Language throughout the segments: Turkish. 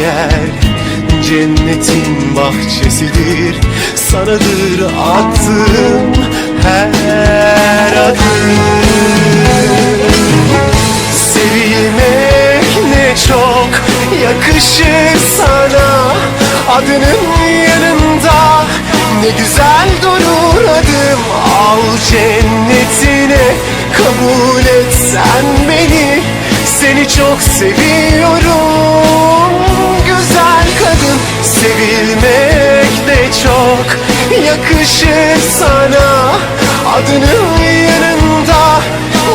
yer. Cennetin bahçesidir Sanadır attığım her adım. Sevilmek ne çok yakışır sana. Adının yanında ne güzel durur adım. Al cennetine kabul et sen beni. Seni çok seviyorum Sevilmek de çok yakışır sana. Adının yanında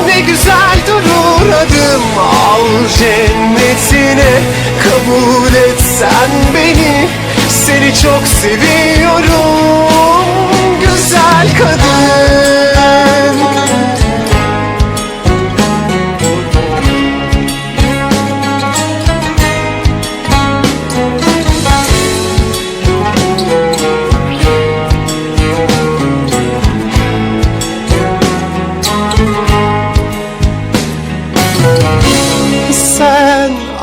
ne güzel durur adım. Al cennetine kabul et sen beni. Seni çok seviyorum güzel kadın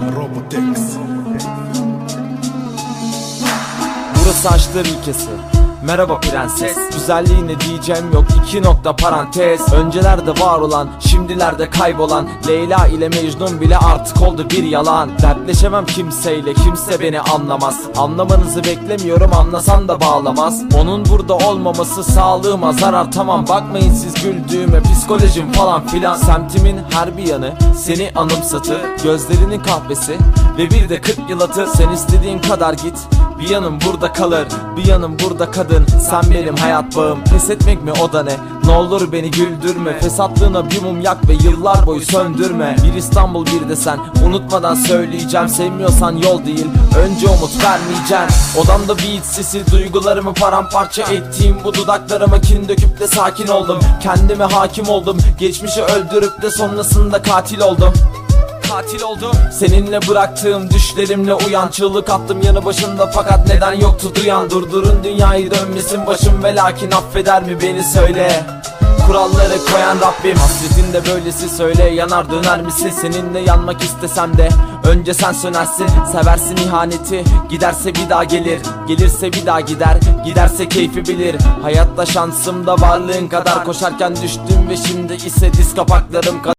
Robotex Burası açtığım ülkesi Merhaba prenses. Güzelliğine diyeceğim yok. İki nokta parantez. Öncelerde var olan şimdilerde kaybolan. Leyla ile Mecnun bile artık oldu bir yalan. Dertleşemem kimseyle kimse beni anlamaz. Anlamanızı beklemiyorum anlasan da bağlamaz. Onun burada olmaması sağlığıma zarar. Tamam Bakmayın siz güldüğüme psikolojim falan filan. Semtimin her bir yanı seni anımsatır. Gözlerinin kahvesi ve bir de 40 yıl atı Sen istediğin kadar git bir yanım burada kalır. Bir yanım burada kadın Sen benim hayat bağım. Pes etmek mi o da ne? Ne olur beni güldürme. Fesatlığına bir mum yak ve yıllar boyu söndürme. Bir İstanbul bir de sen. Unutmadan söyleyeceğim. Sevmiyorsan yol değil. Önce umut vermeyeceğim. Odamda beat sesi Duygularımı paramparça ettiğim Bu dudaklarıma kin döküp de sakin oldum. Kendime hakim oldum. Geçmişi öldürüp de sonrasında katil oldum katil oldum. Seninle bıraktığım düşlerimle uyan. Çığlık attım yanı başında fakat neden yoktu duyan? Durdurun dünyayı dönmesin başım ve lakin affeder mi beni söyle. Kuralları koyan Rabbim. Hasretin de böylesi söyle. Yanar döner misin? Seninle yanmak istesem de Önce sen sönersin. Seversin ihaneti. Giderse bir daha gelir. Gelirse bir daha gider. Giderse keyfi bilir. Hayatta şansım da varlığın kadar. Koşarken düştüm ve şimdi ise diz kapaklarım kadar